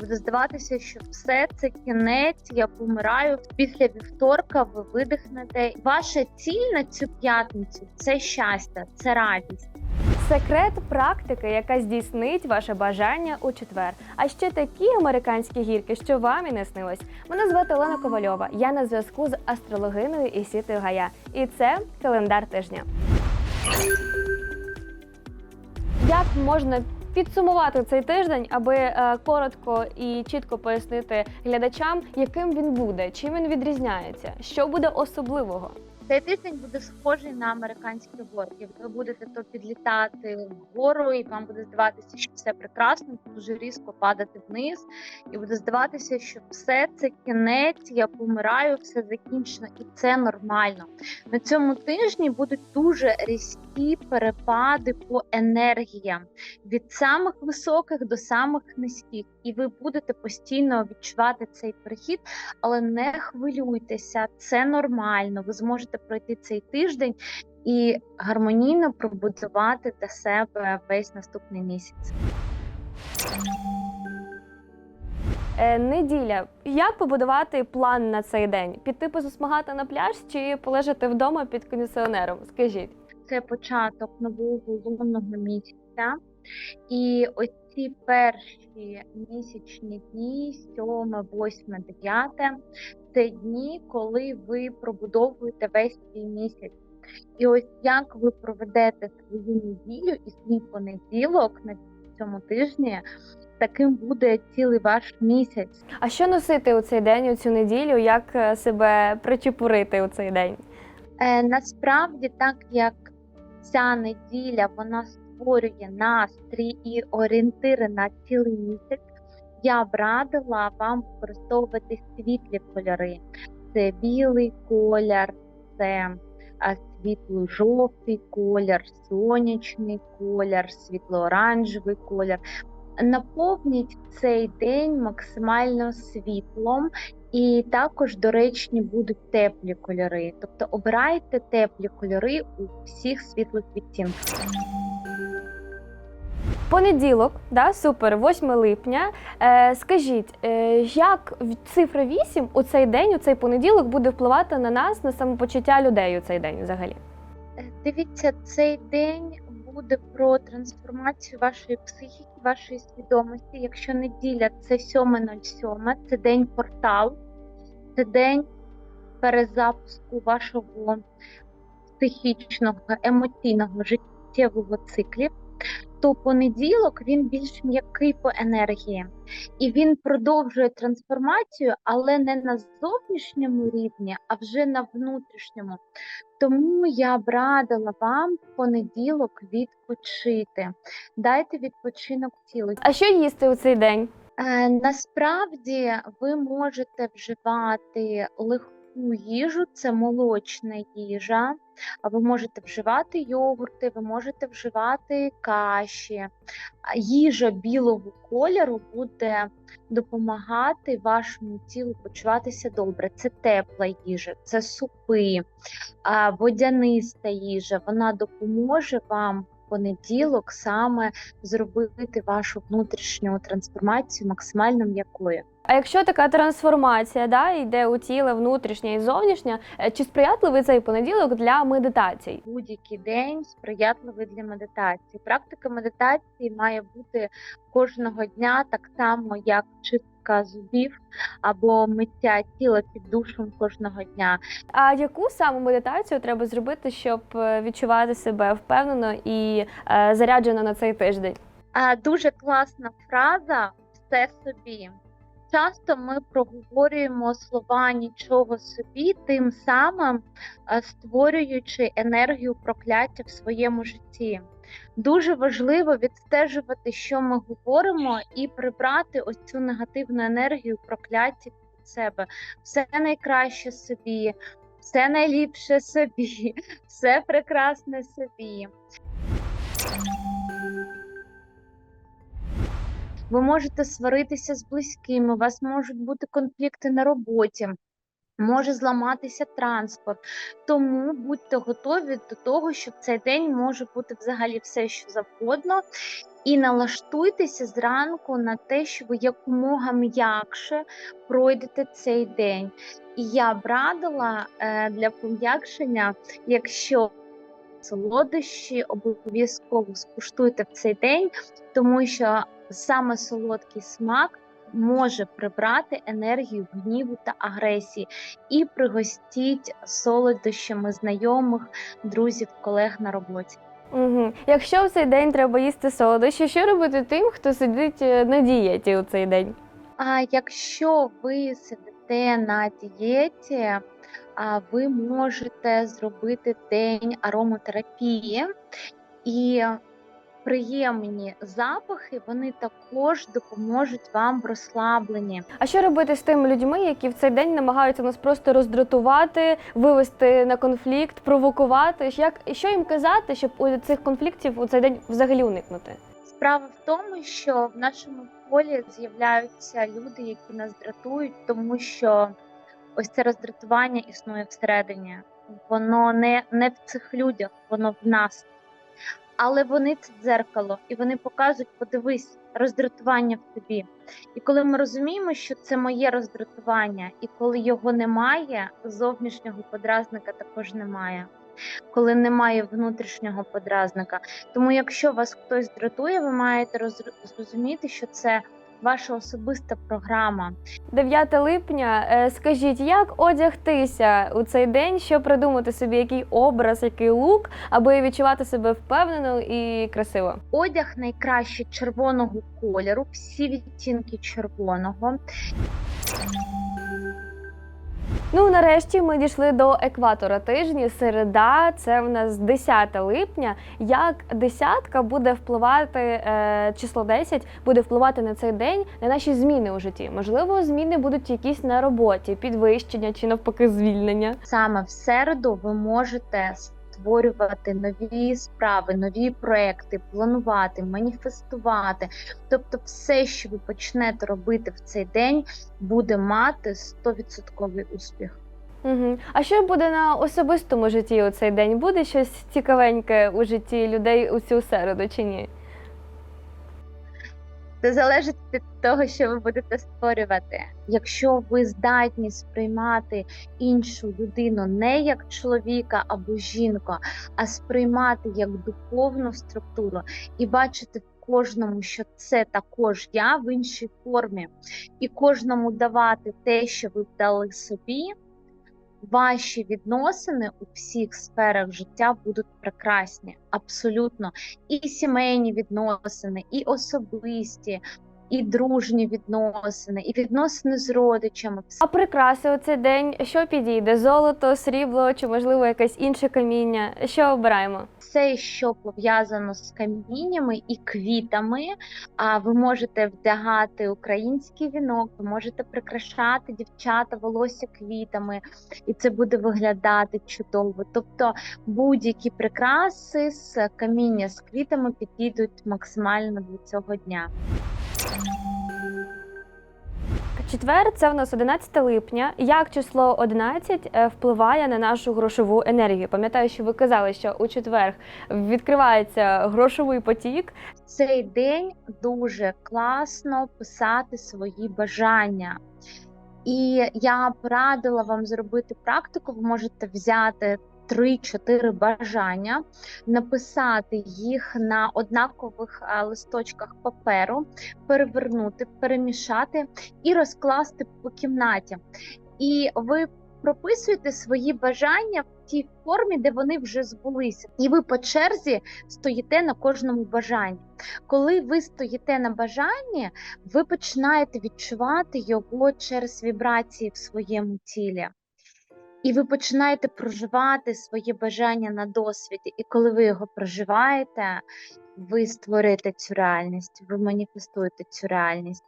Буде здаватися, що все це кінець, я помираю. Після вівторка ви видихнете. Ваша ціль на цю п'ятницю це щастя, це радість. Секрет практики, яка здійснить ваше бажання у четвер. А ще такі американські гірки, що вам і не снилось. Мене звати Олена Ковальова. Я на зв'язку з астрологиною Ісітою Гая. І це календар тижня. Як можна підсумувати цей тиждень, аби е, коротко і чітко пояснити глядачам, яким він буде, чим він відрізняється, що буде особливого? Цей тиждень буде схожий на американські горки. Ви будете то підлітати вгору, і вам буде здаватися, що все прекрасно, дуже різко падати вниз, і буде здаватися, що все це кінець, я помираю, все закінчено, і це нормально. На цьому тижні будуть дуже різкі перепади по енергіям від самих високих до самих низьких, і ви будете постійно відчувати цей перехід, але не хвилюйтеся, це нормально. Ви зможете пройти цей тиждень і гармонійно пробудувати для себе весь наступний місяць. Е, неділя. Як побудувати план на цей день? Піти позасмагати на пляж чи полежати вдома під кондиціонером? Скажіть. Це початок нового лунного місяця, і ось ці перші місячні дні, 7, 8, 9, це дні, коли ви пробудовуєте весь свій місяць. І ось як ви проведете свою неділю і свій понеділок на цьому тижні, таким буде цілий ваш місяць. А що носити у цей день, у цю неділю? Як е, себе причепурити у цей день? Е, насправді, так як ця неділя вона створює настрій і орієнтири на цілий місяць, я б радила вам використовувати світлі кольори. Це білий колір, це світло-жовтий колір, сонячний колір, світло-оранжевий колір. Наповніть цей день максимально світлом, і також доречні будуть теплі кольори. Тобто обирайте теплі кольори у всіх світлих відтінках. Понеділок, да, супер, 8 липня. Е, скажіть, е, як цифра 8 у цей день, у цей понеділок буде впливати на нас, на самопочуття людей у цей день взагалі? Е, Дивіться, цей день буде про трансформацію вашої психіки, вашої свідомості. Якщо неділя це 7.07, це день портал, це день перезапуску вашого психічного, емоційного життєвого циклів. То понеділок він більш м'який по енергії, і він продовжує трансформацію, але не на зовнішньому рівні, а вже на внутрішньому. Тому я б радила вам в понеділок відпочити. Дайте відпочинок тілу. А що їсти у цей день? Е, насправді ви можете вживати легку їжу, це молочна їжа. Ви можете вживати йогурти, ви можете вживати каші. Їжа білого кольору буде допомагати вашому тілу почуватися добре. Це тепла їжа, це супи, водяниста їжа. Вона допоможе вам понеділок саме зробити вашу внутрішню трансформацію максимально м'якою. А якщо така трансформація да, йде у тіле внутрішнє і зовнішнє, е, чи сприятливий цей понеділок для медитацій? Будь-який день сприятливий для медитації. Практика медитації має бути кожного дня, так само як чистка зубів або миття тіла під душем кожного дня. А яку саме медитацію треба зробити, щоб е, відчувати себе впевнено і е, заряджено на цей тиждень? А дуже класна фраза все собі. Часто ми проговорюємо слова нічого собі, тим самим е, створюючи енергію прокляття в своєму житті. Дуже важливо відстежувати, що ми говоримо, і прибрати ось цю негативну енергію прокляття від себе. Все найкраще собі, все найліпше собі, все прекрасне собі. Ви можете сваритися з близькими, у вас можуть бути конфлікти на роботі. Може зламатися транспорт. Тому будьте готові до того, що в цей день може бути взагалі все, що завгодно. І налаштуйтеся зранку на те, що ви якомога м'якше пройдете цей день. І я б радила е, для пом'якшення, якщо солодощі обов'язково скуштуйте в цей день, тому що саме солодкий смак може прибрати енергію гніву та агресії і пригостіть солодощами знайомих, друзів, колег на роботі. Угу. Якщо в цей день треба їсти солодощі, що робити тим, хто сидить е, на дієті у цей день? А якщо ви сидите на дієті, а ви можете зробити день ароматерапії і приємні запахи вони також допоможуть вам в розслабленні. А що робити з тими людьми, які в цей день намагаються нас просто роздратувати, вивести на конфлікт, провокувати? Як що їм казати, щоб у цих конфліктів у цей день взагалі уникнути? Справа в тому, що в нашому полі з'являються люди, які нас дратують, тому що ось це роздратування існує всередині. Воно не, не в цих людях, воно в нас. Але вони це дзеркало, і вони показують, подивись, роздратування в тобі. І коли ми розуміємо, що це моє роздратування, і коли його немає, зовнішнього подразника також немає. Коли немає внутрішнього подразника. Тому, якщо вас хтось дратує, ви маєте роз- зрозуміти, що це ваша особиста програма. 9 липня. е, Скажіть, як одягтися у цей день, щоб придумати собі який образ, який лук, аби відчувати себе впевнено і красиво? Одяг найкраще червоного кольору, всі відтінки червоного. Ну, нарешті ми дійшли до екватора тижні. Середа, це в нас 10 липня. Як десятка буде впливати, е, число 10 буде впливати на цей день на наші зміни у житті? Можливо, зміни будуть якісь на роботі, підвищення чи навпаки звільнення. Саме в середу ви можете створювати нові справи, нові проекти, планувати, маніфестувати. Тобто, все, що ви почнете робити в цей день, буде мати 100% успіх. Угу. А що буде на особистому житті у цей день? Буде щось цікавеньке у житті людей у цю середу чи ні? Це залежить від того, що ви будете створювати. Якщо ви здатні сприймати іншу людину не як чоловіка або жінку, а сприймати як духовну структуру і бачити в кожному, що це також я в іншій формі, і кожному давати те, що ви дали собі. Ваші відносини у всіх сферах життя будуть прекрасні, абсолютно. І сімейні відносини, і особисті, і дружні відносини, і відносини з родичами. А прикраси у цей день що підійде? Золото, срібло чи можливо якесь інше каміння? Що обираємо? Все, що пов'язано з каміннями і квітами, а ви можете вдягати український вінок, ви можете прикрашати дівчата волосся квітами, і це буде виглядати чудово. Тобто будь-які прикраси з каміння з квітами підійдуть максимально для цього дня. Четвер це в нас 11 липня. Як число 11 е, впливає на нашу грошову енергію? Пам'ятаю, що ви казали, що у четвер відкривається грошовий потік. Цей день дуже класно писати свої бажання. І я б радила вам зробити практику. Ви можете взяти 3-4 бажання, написати їх на однакових листочках паперу, перевернути, перемішати і розкласти по кімнаті. І ви прописуєте свої бажання в тій формі, де вони вже збулися, і ви по черзі стоїте на кожному бажанні. Коли ви стоїте на бажанні, ви починаєте відчувати його через вібрації в своєму тілі. І ви починаєте проживати своє бажання на досвіді. І коли ви його проживаєте, ви створите цю реальність, ви маніфестуєте цю реальність,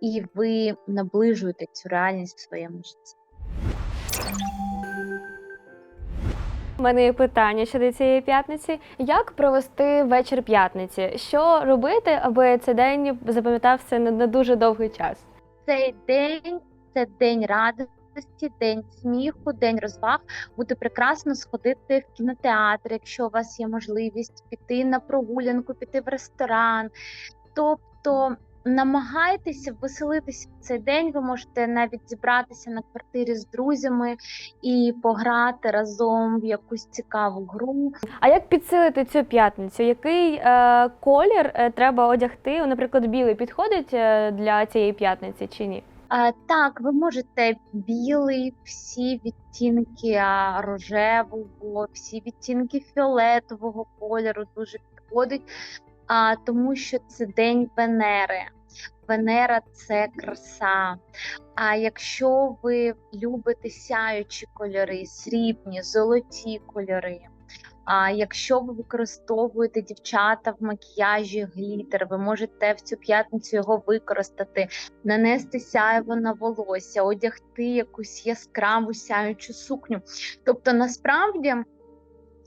і ви наближуєте цю реальність в своєму житті. У мене є питання щодо цієї п'ятниці. Як провести вечір п'ятниці? Що робити, аби цей день запам'ятався на, на дуже довгий час? Цей день це день радості, радості, день сміху, день розваг. Буде прекрасно сходити в кінотеатр, якщо у вас є можливість піти на прогулянку, піти в ресторан. Тобто намагайтеся веселитися в цей день. Ви можете навіть зібратися на квартирі з друзями і пограти разом в якусь цікаву гру. А як підсилити цю п'ятницю? Який е, колір е, треба одягти? Наприклад, білий підходить е, для цієї п'ятниці чи ні? Так, ви можете білий, всі відтінки рожевого, всі відтінки фіолетового кольору дуже підходить, тому що це день Венери. Венера це краса. А якщо ви любите сяючі кольори, срібні, золоті кольори. А якщо ви використовуєте дівчата в макіяжі глітер, ви можете в цю п'ятницю його використати нанести сяйво на волосся, одягти якусь яскраву сяючу сукню. Тобто, насправді,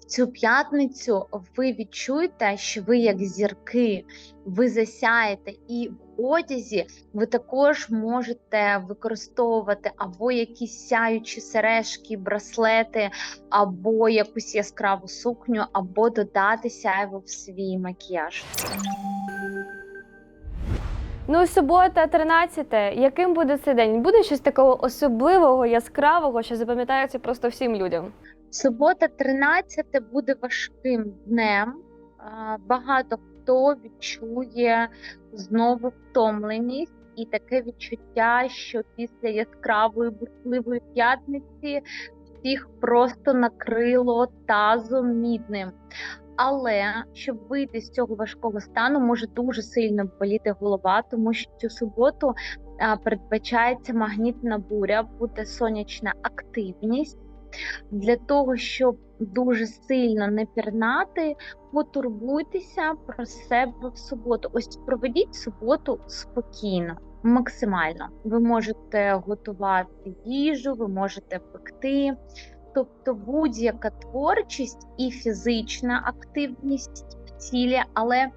цю п'ятницю ви відчуєте, що ви як зірки, ви засяєте, і одязі ви також можете використовувати або якісь сяючі сережки, браслети, або якусь яскраву сукню, або додати сяйво в свій макіяж. Ну, субота, 13. Яким буде цей день? Буде щось такого особливого, яскравого, що запам'ятається просто всім людям? Субота, 13 буде важким днем. Багато хто відчує знову втомленість і таке відчуття, що після яскравої бурхливої п'ятниці всіх просто накрило тазом мідним. Але щоб вийти з цього важкого стану, може дуже сильно боліти голова, тому що цю суботу а, передбачається магнітна буря, буде сонячна активність. Для того, щоб дуже сильно не пірнати, потурбуйтеся про себе в суботу. Ось проведіть суботу спокійно, максимально. Ви можете готувати їжу, ви можете пекти. Тобто будь-яка творчість і фізична активність в тілі, але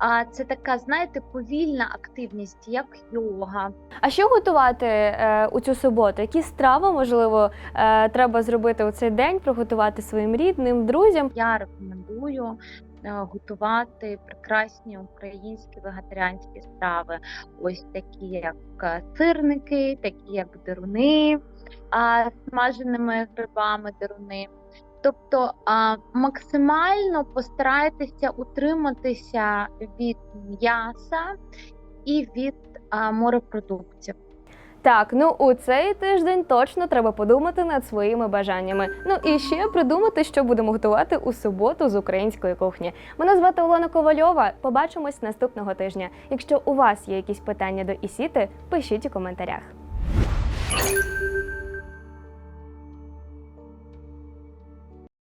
а, це така, знаєте, повільна активність, як йога, А що готувати е, у цю суботу? Які страви, можливо, е, треба зробити у цей день, приготувати своїм рідним, друзям? Я рекомендую е, готувати прекрасні українські вегетаріанські страви, ось такі як сирники, такі як деруни, а смаженими грибами деруни. Тобто а, максимально постарайтеся утриматися від м'яса і від а, морепродуктів. Так, ну у цей тиждень точно треба подумати над своїми бажаннями. Ну і ще придумати, що будемо готувати у суботу з української кухні. Мене звати Олена Ковальова. Побачимось наступного тижня. Якщо у вас є якісь питання до Ісіти, пишіть у коментарях.